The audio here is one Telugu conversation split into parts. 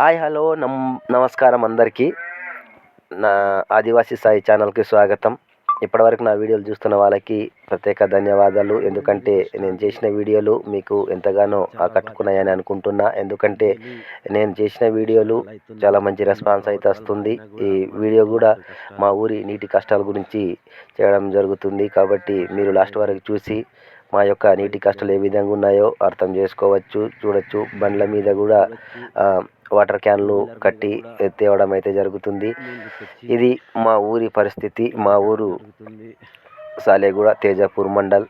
హాయ్ హలో నమ్ నమస్కారం అందరికీ. నా ఆదివాసీ సాయి ఛానల్కి స్వాగతం. ఇప్పటివరకు నా వీడియోలు చూస్తున్న వాళ్ళకి ప్రత్యేక ధన్యవాదాలు. ఎందుకంటే నేను చేసిన వీడియోలు మీకు ఎంతగానో ఆకట్టుకున్నాయని అనుకుంటున్నా. ఎందుకంటే నేను చేసిన వీడియోలు చాలా మంచి రెస్పాన్స్ అయితే వస్తుంది. ఈ వీడియో కూడా మా ఊరి నీటి కష్టాల గురించి చేయడం జరుగుతుంది. కాబట్టి మీరు లాస్ట్ వరకు చూసి మా యొక్క నీటి కష్టాలు ఏ విధంగా ఉన్నాయో అర్థం చేసుకోవచ్చు చూడొచ్చు. బండ్ల మీద కూడా వాటర్ క్యాన్లు కట్టి తేవడం అయితే జరుగుతుంది. ఇది మా ఊరి పరిస్థితి. మా ఊరు సాలేగూడ తేజాపూర్ మండల్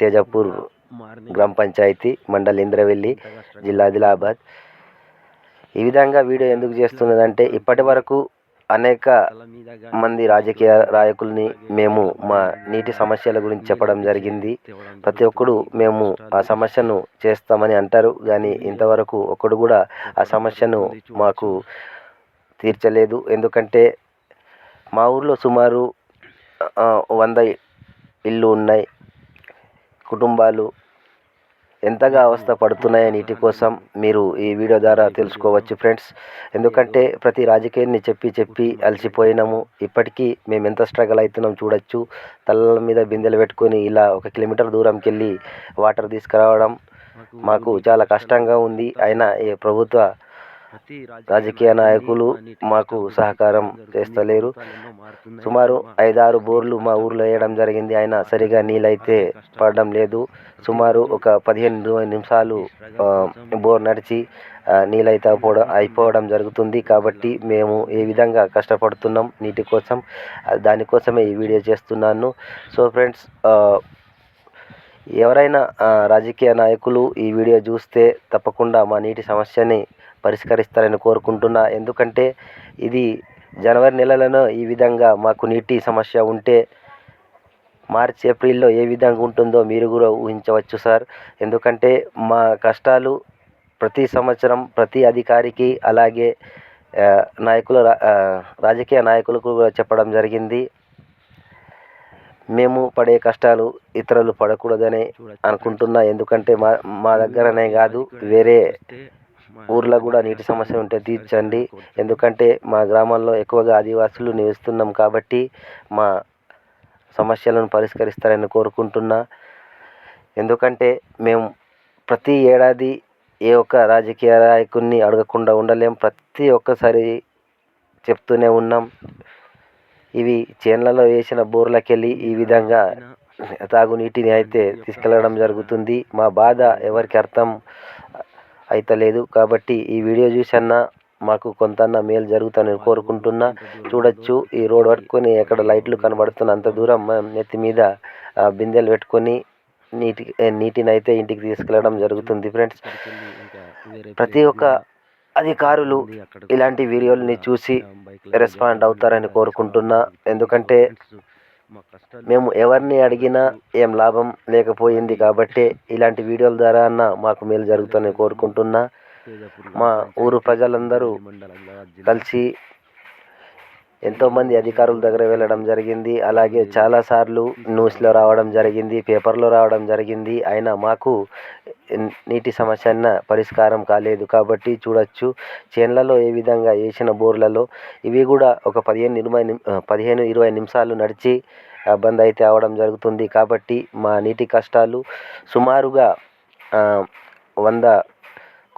తేజాపూర్ గ్రామ పంచాయతీ మండల్ ఇంద్రవెల్లి జిల్లా ఆదిలాబాద్. ఈ విధంగా వీడియో ఎందుకు చేస్తున్నదంటే ఇప్పటి వరకు అనేక మంది రాజకీయ నాయకుల్ని మేము మా నీటి సమస్యల గురించి చెప్పడం జరిగింది. ప్రతి ఒక్కడు మేము ఆ సమస్యను చేస్తామని అంటారు. కానీ ఇంతవరకు ఒక్కడు కూడా ఆ సమస్యను మాకు తీర్చలేదు. ఎందుకంటే మా ఊర్లో సుమారు వంద ఇల్లు ఉన్నాయి. కుటుంబాలు ఎంతగా అవస్థ పడుతున్నాయో నీటి కోసం మీరు ఈ వీడియో ద్వారా తెలుసుకోవచ్చు ఫ్రెండ్స్. ఎందుకంటే ప్రతి రాజకీయాన్ని చెప్పి చెప్పి అలసిపోయినాము. ఇప్పటికీ మేము ఎంత స్ట్రగుల్ అవుతున్నాం చూడొచ్చు. తలల మీద బిందెలు పెట్టుకొని ఇలా ఒక కిలోమీటర్ దూరంకి వెళ్ళి వాటర్ తీసుకురావడం మాకు చాలా కష్టంగా ఉంది. అయినా ఈ ప్రభుత్వ రాజకీయ నాయకులు మాకు సహకారం చేస్తలేరు. సుమారు ఐదారు బోర్లు మా ఊర్లో వేయడం జరిగింది. అయినా సరిగా నీళ్ళైతే పడడం లేదు. సుమారు ఒక పదిహేను ఇరవై నిమిషాలు బోర్ నడిచి నీళ్ళైతే అయిపోవడం అయిపోవడం జరుగుతుంది. కాబట్టి మేము ఏ విధంగా కష్టపడుతున్నాం నీటి కోసం దానికోసమే ఈ వీడియో చేస్తున్నాను. సో ఫ్రెండ్స్ ఎవరైనా రాజకీయ నాయకులు ఈ వీడియో చూస్తే తప్పకుండా మా నీటి సమస్యని పరిష్కరిస్తారని కోరుకుంటున్నా. ఎందుకంటే ఇది జనవరి నెలలలో ఈ విధంగా మాకు నీటి సమస్య ఉంటే మార్చ్ ఏప్రిల్లో ఏ విధంగా ఉంటుందో మీరు కూడా ఊహించవచ్చు సార్. ఎందుకంటే మా కష్టాలు ప్రతి సంవత్సరం ప్రతి అధికారికి అలాగే నాయకుల రా- రాజకీయ నాయకులకు కూడా చెప్పడం జరిగింది. మేము పడే కష్టాలు ఇతరులు పడకూడదని అనుకుంటున్నా. ఎందుకంటే మా మా దగ్గరనే కాదు వేరే ఊర్లో కూడా నీటి సమస్య ఉంటే తీర్చండి. ఎందుకంటే మా గ్రామాల్లో ఎక్కువగా ఆదివాసులు నివసిస్తున్నాం కాబట్టి మా సమస్యలను పరిష్కరిస్తారని కోరుకుంటున్నా. ఎందుకంటే మేము ప్రతి ఏడాది ఏ ఒక్క రాజకీయ నాయకుడిని అడగకుండా ఉండలేం. ప్రతి ఒక్కసారి చెప్తూనే ఉన్నాం. ఇవి చేన్లలో వేసిన బోర్లకెళ్ళి ఈ విధంగా తాగునీటిని అయితే తీసుకెళ్ళడం జరుగుతుంది. మా బాధ ఎవరికి అర్థం అయితలేదు. కాబట్టి ఈ వీడియో చూసన్నా మాకు కొంతన్న మేలు జరుగుతుందని కోరుకుంటున్నా. చూడొచ్చు ఈ రోడ్ పట్టుకొని ఎక్కడ లైట్లు కనబడుతున్న అంత దూరం మనం నెత్తి మీద బిందెలు పెట్టుకొని నీటి నీటిని అయితే ఇంటికి తీసుకెళ్ళడం జరుగుతుంది ఫ్రెండ్స్. ప్రతి ఒక్క అధికారులు ఇలాంటి వీడియోలని చూసి రెస్పాండ్ అవుతారని కోరుకుంటున్నా. ఎందుకంటే మేము ఎవరిని అడిగినా ఏం లాభం లేకపోయింది కాబట్టి ఇలాంటి వీడియోల ద్వారా అన్న మాకు మేలు జరుగుతుందని కోరుకుంటున్నా. మా ఊరు ప్రజలందరూ కలిసి ఎంతోమంది అధికారుల దగ్గర వెళ్ళడం జరిగింది. అలాగే చాలాసార్లు న్యూస్లో రావడం జరిగింది పేపర్లో రావడం జరిగింది. అయినా మాకు నీటి సమస్య పరిష్కారం కాలేదు కాబట్టి చూడొచ్చు. చేన్లలో ఏ విధంగా వేసిన బోర్లలో ఇవి కూడా ఒక పదిహేను ఇరవై నిమి పదిహేను ఇరవై నిమిషాలు నడిచి బంద్ అయితే అవడం జరుగుతుంది. కాబట్టి మా నీటి కష్టాలు సుమారుగా వంద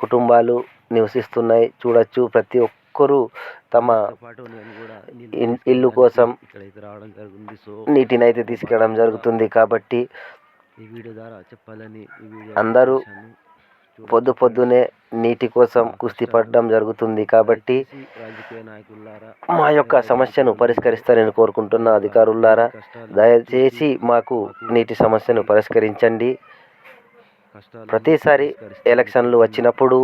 కుటుంబాలు నివసిస్తున్నాయి. చూడొచ్చు. ప్రతి ఒక్కరూ తమ ఇల్లు కోసం నీటిని అయితే తీసుకెళ్ళడం జరుగుతుంది. కాబట్టి ఈ వీడియో ద్వారా చెప్పాలని ఈ వీడియో అందరూ. పొద్దు పొద్దునే నీటి కోసం కుస్తీ పడడం జరుగుతుంది కాబట్టి మా యొక్క సమస్యను పరిష్కరిస్తారని కోరుకుంటున్న అధికారులారా దయచేసి మాకు నీటి సమస్యను పరిష్కరించండి. ప్రతిసారి ఎలక్షన్లు వచ్చినప్పుడు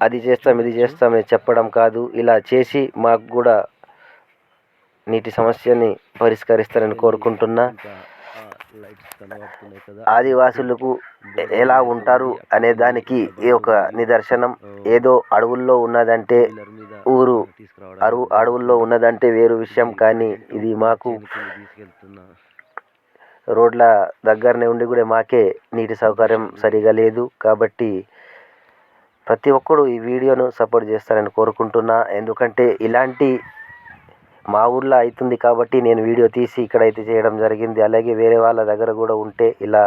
అది చేస్తాం ఇది చేస్తాం అని చెప్పడం కాదు ఇలా చేసి మాకు కూడా నీటి సమస్యని పరిష్కరిస్తారని కోరుకుంటున్నా. ఆదివాసులకు ఎలా ఉంటారు అనే దానికి ఈ ఒక నిదర్శనం ఏదో అడవుల్లో ఉన్నదంటే ఊరు అరువు అడవుల్లో ఉన్నదంటే వేరు విషయం కానీ ఇది మాకు రోడ్ల దగ్గరనే ఉండి కూడా మాకే నీటి సౌకర్యం సరిగా లేదు. కాబట్టి ప్రతి ఒక్కడు ఈ వీడియోను సపోర్ట్ చేస్తారని కోరుకుంటున్నా. ఎందుకంటే ఇలాంటి మా ఊర్లో అవుతుంది కాబట్టి నేను వీడియో తీసి ఇక్కడైతే చేయడం జరిగింది. అలాగే వేరే వాళ్ళ దగ్గర కూడా ఉంటే ఇలా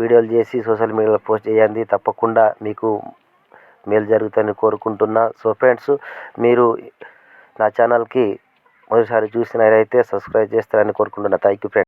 వీడియోలు చేసి సోషల్ మీడియాలో పోస్ట్ చేయండి. తప్పకుండా మీకు మేలు జరుగుతుందని కోరుకుంటున్నా. సో ఫ్రెండ్స్ మీరు నా ఛానల్కి మొదటిసారి చూసినారైతే సబ్స్క్రైబ్ చేస్తారని కోరుకుంటున్నా. Thank you friends.